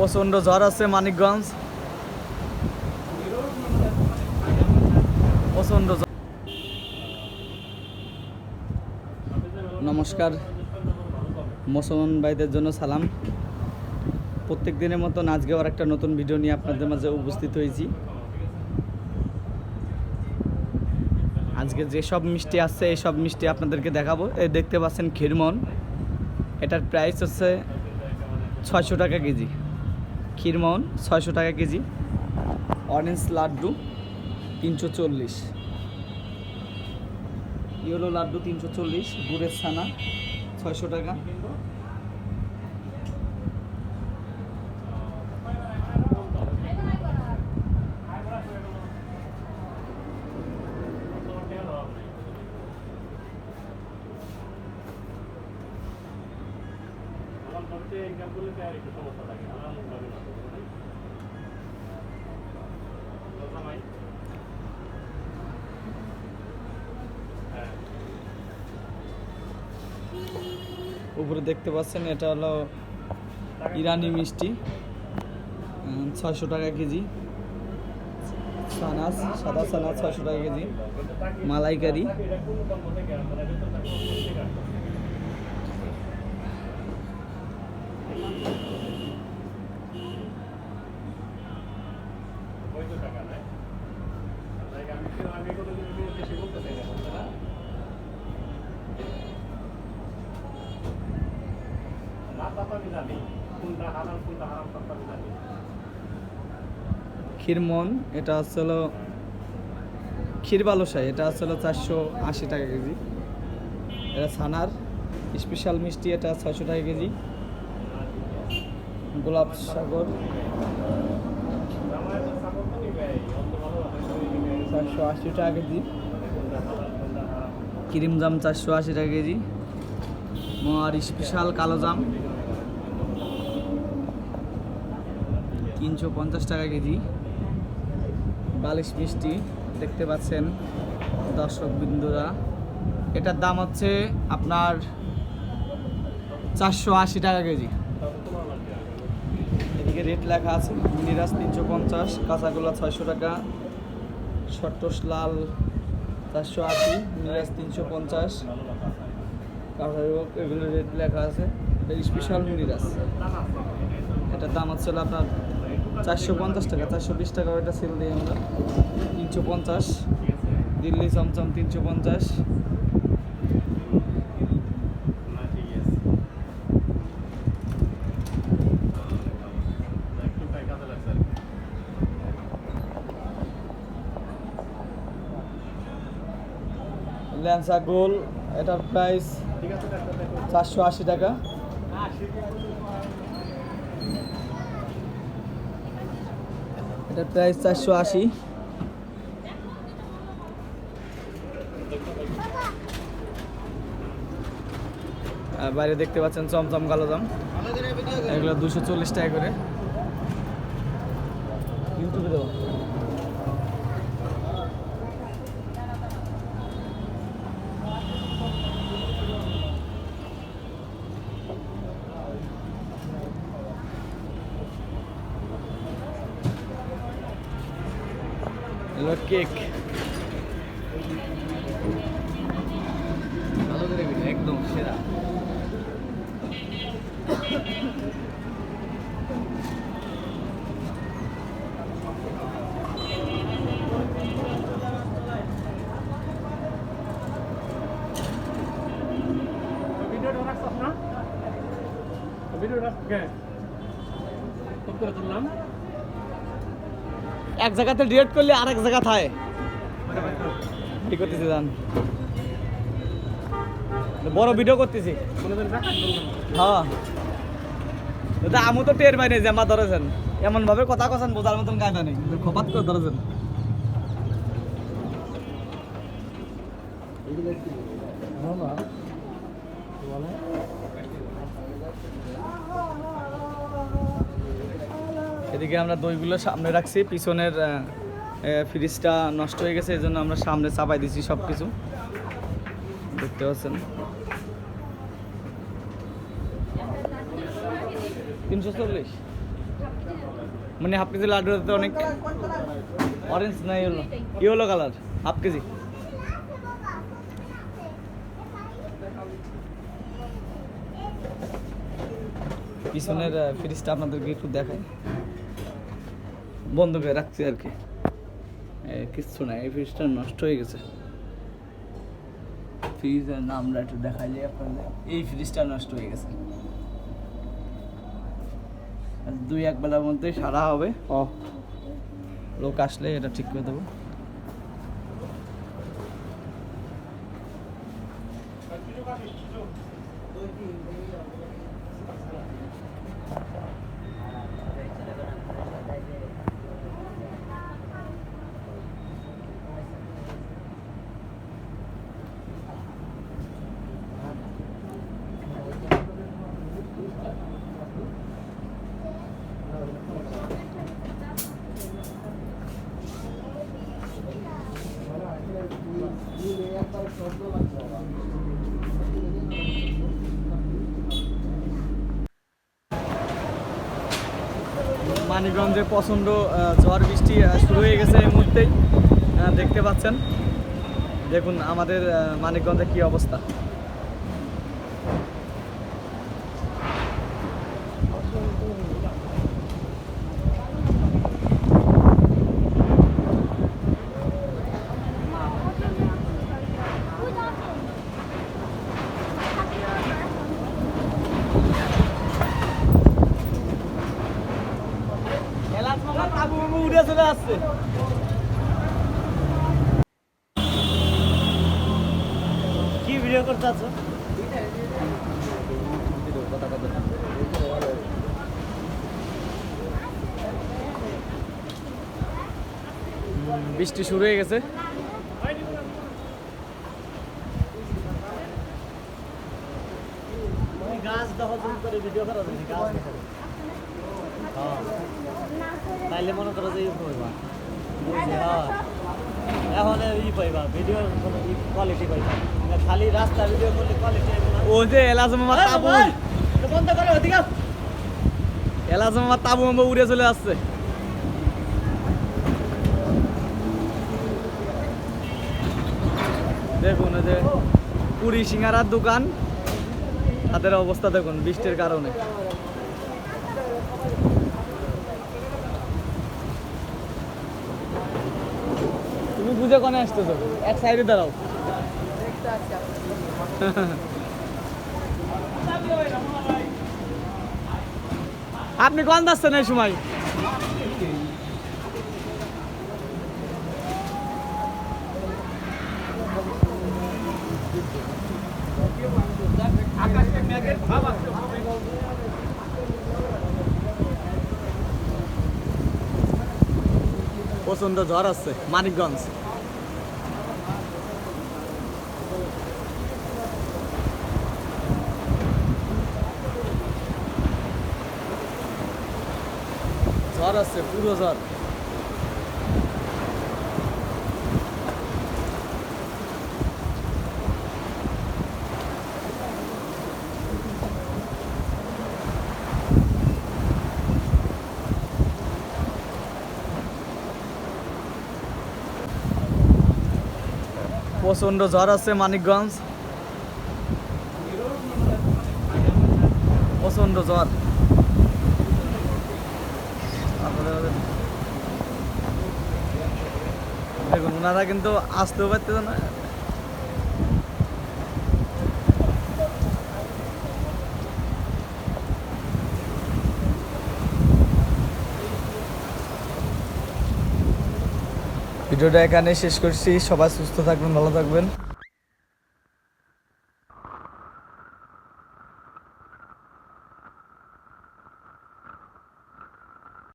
প্রচণ্ড ঝড় আছে মানিকগঞ্জ। প্রচণ্ড। নমস্কার। মুসলমান ভাইদের জন্য সালাম। প্রত্যেক দিনের মতন আজকেও আর একটা নতুন ভিডিও নিয়ে আপনাদের মাঝে উপস্থিত হয়েছি। আজকে যেসব মিষ্টি আছে, এই সব মিষ্টি আপনাদেরকে দেখাবো। এই দেখতে পাচ্ছেন ক্ষীরমন। এটার প্রাইস হচ্ছে ছয়শো টাকা কেজি। ক্ষীরমোহন ছয়শো টাকা কেজি অরেঞ্জ লাড্ডু তিনশো চল্লিশ ইয়েলো লাড্ডু তিনশো চল্লিশ, গুড়ের ছানা ছয়শো টাকা আমার করতে ইনকামগুলোতে আর একটু সমস্যা থাকে আমার মুখ লাগে না জামাই হ্যাঁ উপরে দেখতে পাচ্ছেন, এটা হলো ইরানি মিষ্টি ছয়শো টাকা কেজি। সানাস, সাদা সানাস, ছয়শো টাকা কেজি। মালাইকারি। ক্ষীরমন এটা হচ্ছে হলো ক্ষীর বালুশাই এটা হলো চারশো আশি টাকা কেজি। এটা ছানার স্পেশাল মিষ্টি, এটা ছয়শো টাকা কেজি। গোলাপ সাগর, চারশো আশি টাকা কেজি। ক্রিম জাম চারশো আশি টাকা কেজি। আর স্পেশাল কালো জাম, তিনশো পঞ্চাশ টাকা কেজি। বালিশ মিষ্টি দেখতে পাচ্ছেন দর্শক বিন্দুরা এটার দাম হচ্ছে আপনার চারশো আশি টাকা কেজি। এদিকে রেট লেখা আছে মিনিরাজ তিনশো পঞ্চাশ, কাঁচাগোলা ছয়শো টাকা সট্টস লাল চারশো আশি মিনিরাজ তিনশো পঞ্চাশ। এগুলো রেট লেখা আছে স্পেশাল মিনিরাজ এটার দাম হচ্ছে আপনার চারশো পঞ্চাশ টাকা, চারশো বিশ টাকা ওইটা সেল দিই আমরা তিনশো পঞ্চাশ, দিল্লি চমচম তিনশো পঞ্চাশ। ল্যান্সা গোল, এটার প্রাইস চারশো আশি টাকা এটার প্রাইস চারশো আশি। বাইরে দেখতে পাচ্ছেন চমচম কালো দাম এগুলো দুশো চল্লিশ টাকা করে ইউটিউবে দেবো এগুলো কেক ভালো করে ভিডিও একদম সেরা ভিডিওটা রাখছস না ভিডিও রাখকে কত করে তুললাম এক জায়গাতে ডিলেট করলে আরেক জায়গা থাকে কি করতেছি জান? বড় ভিডিও করতেছি। হ্যাঁ। দাদা আমি তো টের পাইনি যে আমার ধরেছেন। এমন ভাবে কথা কছেন বোঝার মতন কায়দা নেই। খপাত করে ধরেছেন। এদিকে আমরা দইগুলো সামনে রাখছি, পিছনের ফ্রিজটা নষ্ট হয়ে গেছে এই জন্য আমরা সামনে চাপাই দিছি সব কিছু দেখতে পাচ্ছেন? তিনশো চল্লিশ। মানে হাফ কেজি লাড্ডুতে অনেক অরেঞ্জ না yellow yellow colour half kg. পিছনের ফ্রিজটা আপনাদেরকে একটু দেখাই। বন্ধ করে রাখছি আর কি। কিচ্ছু না এই ফ্রিজটা নষ্ট হয়ে গেছে। ফ্রিজের নামটা একটু দেখাইলে আপনাদের। এই ফ্রিজটা নষ্ট হয়ে গেছে। দুই এক বেলার মধ্যে সারা হবে। ও। লোক আসলে এটা ঠিক করে দেবো। মানিকগঞ্জে প্রচণ্ড ঝড় বৃষ্টি শুরু হয়ে গেছে এই মুহূর্তেই। দেখতে পাচ্ছেন। দেখুন আমাদের মানিকগঞ্জে কি অবস্থা উড়ে চলে আসছে কি ভিডিও করতে আছো? বৃষ্টি শুরু হয়ে গেছে। গাছ দেখো জুম করে ভিডিও করো তুমি গাছ দেখো হ্যাঁ। তাইলে মনে করো যে বুঝছি হ্যাঁ। এখন ই পাইবা ভিডিওর কোনো কোয়ালিটি পাইবা খালি রাস্তা ভিডিও করলে কোয়ালিটি ও যে এলাজ মামা তাবু। বন্ধ করো ওদিকে আও। এলাজ মামা তাবু মামা উড়ে চলে আসছে। দেখুন যে পুরি সিঙ্গারার দোকান তাদের অবস্থা দেখুন বৃষ্টির কারণে। তুমি বুঝে কোনে আসতেছো এক সাইডে দাঁড়াও। আপনি কোন যাচ্ছেন এই সময়? প্রচণ্ড ঝড় আসছে মানিকগঞ্জ। ঝড় আসছে পুরো ঝড় প্রচণ্ড ঝড় আছে মানিকগঞ্জ প্রচণ্ড ঝড় দেখুন ওনারা কিন্তু আসতেও না। ভিডিওটা এখানে শেষ করছি। সবাই সুস্থ থাকবেন ভালো থাকবেন।